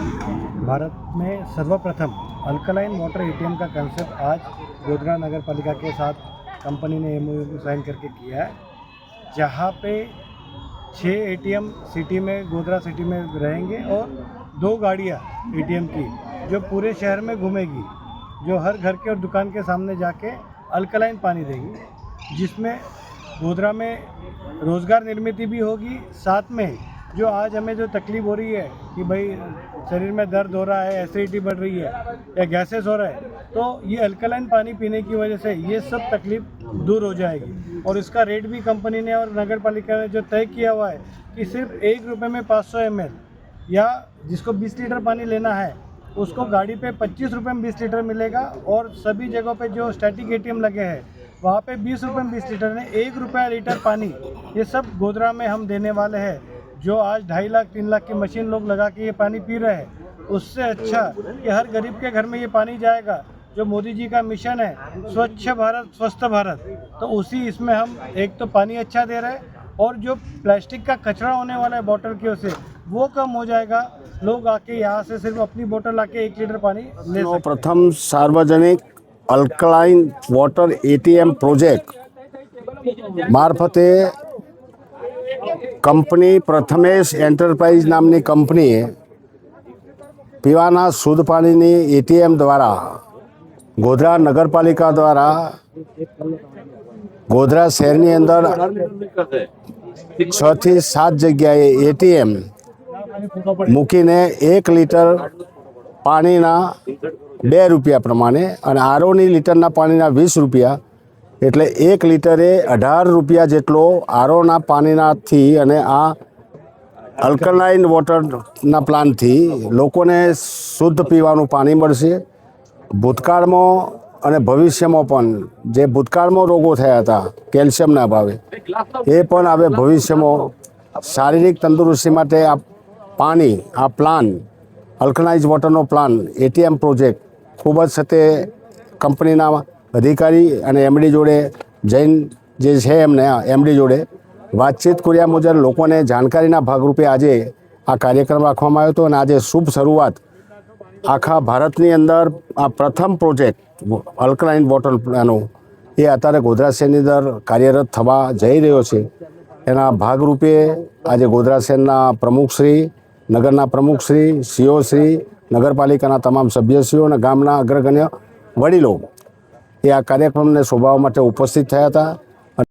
भारत में सर्वप्रथम alkaline water ATM का कंसेप्ट आज गोधरा नगर पालिका के साथ कंपनी ने एम साइन करके किया है, जहाँ पे छः एटीएम सिटी में, गोधरा सिटी में रहेंगे और दो गाड़ियाँ एटीएम की, जो पूरे शहर में घूमेगी, जो हर घर के और दुकान के सामने जाके अल्कलाइन पानी देगी, जिसमें गोधरा में रोज़गार निर्मित भी होगी, साथ में जो आज हमें जो तकलीफ़ हो रही है कि भाई शरीर में दर्द हो रहा है एसिडिटी बढ़ रही है, या गैसेस हो रहा है तो ये अल्कलाइन पानी पीने की वजह से ये सब तकलीफ़ दूर हो जाएगी। और इसका रेट भी कंपनी ने और नगर पालिका ने जो तय किया हुआ है कि सिर्फ़ एक रुपये में पाँच सौ एम या जिसको 20 लीटर पानी लेना है, उसको गाड़ी पे पच्चीस रुपये में 20 लीटर मिलेगा और सभी जगहों पे जो स्टैटिक एटीएम लगे हैं, वहाँ पे बीस रुपये में 20 लीटर ने एक रुपया लीटर पानी, ये सब गोदरा में हम देने वाले हैं। जो आज ढाई लाख तीन लाख की मशीन लोग लगा के ये पानी पी रहे हैं उससे अच्छा कि हर गरीब के घर में ये पानी जाएगा जो मोदी जी का मिशन है स्वच्छ भारत स्वस्थ भारत तो उसी इसमें हम एक तो पानी अच्छा दे रहे हैं और जो प्लास्टिक का कचरा होने वाला है बोतल की से वो कम हो जाएगा लोग आके यहाँ से सिर्फ अपनी बोतल आके एक लीटर पानी ले નો सकते પ્રથમ સાર્વજનિક અલ્કલાઇન વોટર એટીએમ પ્રોજેક્ટ મારફતે કંપની પ્રથમેશ એન્ટરપ્રાઇઝ નામની કંપનીએ પીવાના શુદ્ધ પાણીની એટીએમ દ્વારા ગોધરા નગરપાલિકા દ્વારા ગોધરા શહેરની અંદર છ થી સાત જગ્યાએ એટીએમ મૂકીને એક લીટર પાણીના બે રૂપિયા પ્રમાણે અને આરોની લીટરના પાણીના વીસ રૂપિયા એટલે એક લીટરે અઢાર રૂપિયા જેટલો આરોના પાણીનાથી અને આ અલ્કલાઇન વોટરના પ્લાન્ટથી લોકોને શુદ્ધ પીવાનું પાણી મળશે. ભૂતકાળમાં અને ભવિષ્યમાં પણ જે ભૂતકાળમાં રોગો થયા હતા, કેલ્શિયમના અભાવે, એ પણ હવે ભવિષ્યમાં શારીરિક તંદુરસ્તી માટે આ પાણી, આ પ્લાન અલ્કનાઇઝ વોટરનો પ્લાન એટીએમ પ્રોજેક્ટ ખૂબ જ સાથે કંપનીના અધિકારી અને એમડી જોડે જૈન જે છે એમને, એમડી જોડે વાતચીત કર્યા મુજબ લોકોને જાણકારીના ભાગરૂપે આજે આ કાર્યક્રમ રાખવામાં આવ્યો હતો અને આજે શુભ શરૂઆત આખા ભારતની અંદર આ પ્રથમ પ્રોજેક્ટ અલ્કલાઇન વોટર પ્લાનો એ અત્યારે ગોધરા શહેરની અંદર કાર્યરત થવા જઈ રહ્યો છે. એના ભાગરૂપે આજે ગોધરા શહેરના પ્રમુખશ્રી નગરના પ્રમુખશ્રી સીઓશ્રી નગરપાલિકાના તમામ સભ્યશ્રીઓ અને ગામના અગ્રગણ્ય વડીલો એ આ કાર્યક્રમને શોભાવવા માટે ઉપસ્થિત થયા હતા.